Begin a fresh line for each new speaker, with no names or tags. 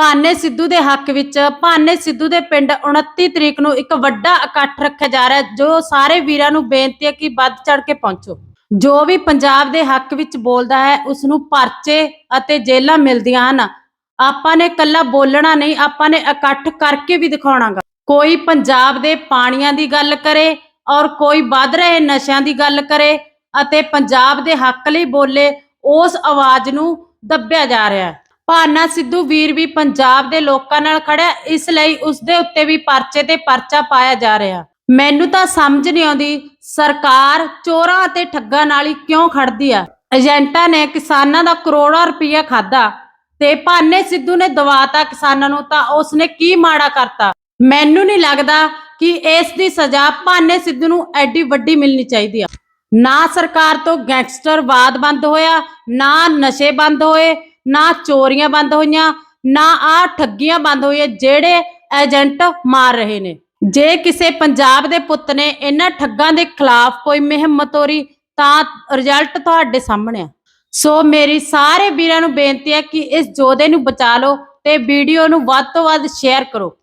ਭਾਨੇ ਸਿੱਧੂ ਦੇ ਹੱਕ ਵਿੱਚ ਭਾਨੇ ਸਿੱਧੂ ਦੇ ਪਿੰਡ 29 ਤਰੀਕ ਨੂੰ ਇੱਕ ਵੱਡਾ ਇਕੱਠ ਰੱਖਿਆ ਜਾ ਰਿਹਾ ਜੋ ਸਾਰੇ ਵੀਰਾਂ ਨੂੰ ਬੇਨਤੀ ਹੈ ਕਿ ਵੱਧ ਚੜ ਕੇ ਪਹੁੰਚੋ। ਜੋ ਵੀ ਪੰਜਾਬ ਦੇ ਹੱਕ ਵਿੱਚ ਬੋਲਦਾ ਹੈ ਉਸ ਨੂੰ ਪਰਚੇ ਅਤੇ ਜੇਲਾਂ ਮਿਲਦੀਆਂ ਹਨ। ਆਪਾਂ ਨੇ ਇਕੱਲਾ ਬੋਲਣਾ ਨਹੀਂ, ਆਪਾਂ ਨੇ ਇਕੱਠ ਕਰਕੇ ਵੀ ਦਿਖਾਉਣਾਗਾ। ਕੋਈ ਪੰਜਾਬ ਦੇ ਪਾਣੀਆਂ ਦੀ ਗੱਲ ਕਰੇ ਔਰ ਕੋਈ ਵੱਧ ਰਹੇ ਨਸ਼ਿਆਂ ਦੀ ਗੱਲ ਕਰੇ ਅਤੇ ਪੰਜਾਬ ਦੇ ਹੱਕ ਲਈ ਬੋਲੇ, ਉਸ ਆਵਾਜ਼ ਨੂੰ ਦੱਬਿਆ ਜਾ ਰਿਹਾ ਹੈ। ਭਾਨਾ ਸਿੱਧੂ ਵੀਰ ਵੀ ਪੰਜਾਬ ਦੇ ਲੋਕਾਂ ਨਾਲ ਖੜਿਆ ਇਸ ਲਈ ਉਸ ਦੇ ਉੱਤੇ ਵੀ ਪਰਚੇ ਤੇ ਪਰਚਾ ਪਾਇਆ ਜਾ ਰਿਹਾ। ਮੈਨੂੰ ਤਾਂ ਸਮਝ ਨਹੀਂ ਆਉਂਦੀ, ਸਰਕਾਰ ਚੋਰਾਂ ਅਤੇ ਠੱਗਾਂ ਨਾਲ ਹੀ ਕਿਉਂ ਖੜਦੀ ਆ? ਏਜੰਟਾਂ ਨੇ ਕਿਸਾਨਾਂ ਦਾ ਕਰੋੜਾਂ ਰੁਪਈਆ ਖਾਦਾ ਤੇ ਭਾਨੇ ਸਿੱਧੂ ਨੇ ਦਵਾਤਾ ਕਿਸਾਨਾਂ ਨੂੰ, ਤਾਂ ਉਸਨੇ ਕੀ ਮਾੜਾ ਕਰਤਾ? ਮੈਨੂੰ ਨਹੀਂ ਲੱਗਦਾ ਕਿ ਇਸ ਦੀ ਸਜ਼ਾ ਭਾਨੇ ਸਿੱਧੂ ਨੂੰ ਐਡੀ ਵੱਡੀ ਮਿਲਣੀ ਚਾਹੀਦੀ ਆ। ਨਾ ਸਰਕਾਰ ਤੋਂ ਗੈਂਗਸਟਰਵਾਦ ਬੰਦ ਹੋਇਆ, ਨਾ ਨਸ਼ੇ ਬੰਦ ਹੋਏ ਨਾ ਚੋਰੀਆਂ ਬੰਦ ਹੋਈਆਂ, ਨਾ ਆ ਠੱਗੀਆਂ ਬੰਦ ਹੋਈਆਂ ਜਿਹੜੇ ਏਜੰਟ ਮਾਰ ਰਹੇ ਨੇ। ਜੇ ਕਿਸੇ ਪੰਜਾਬ ਦੇ ਪੁੱਤ ਨੇ ਇਹਨਾਂ ਠੱਗਾਂ ਦੇ ਖਿਲਾਫ ਕੋਈ ਮੁਹਿੰਮ ਤੋਰੀ, ਤਾਂ ਰਿਜ਼ਲਟ ਤੁਹਾਡੇ ਸਾਹਮਣੇ ਆ। ਸੋ ਮੇਰੀ ਸਾਰੇ ਵੀਰਾਂ ਨੂੰ ਬੇਨਤੀ ਹੈ ਕਿ ਇਸ ਜੋਧੇ ਨੂੰ ਬਚਾ ਲਓ ਤੇ ਵੀਡੀਓ ਨੂੰ ਵੱਧ ਤੋਂ ਵੱਧ ਸ਼ੇਅਰ ਕਰੋ।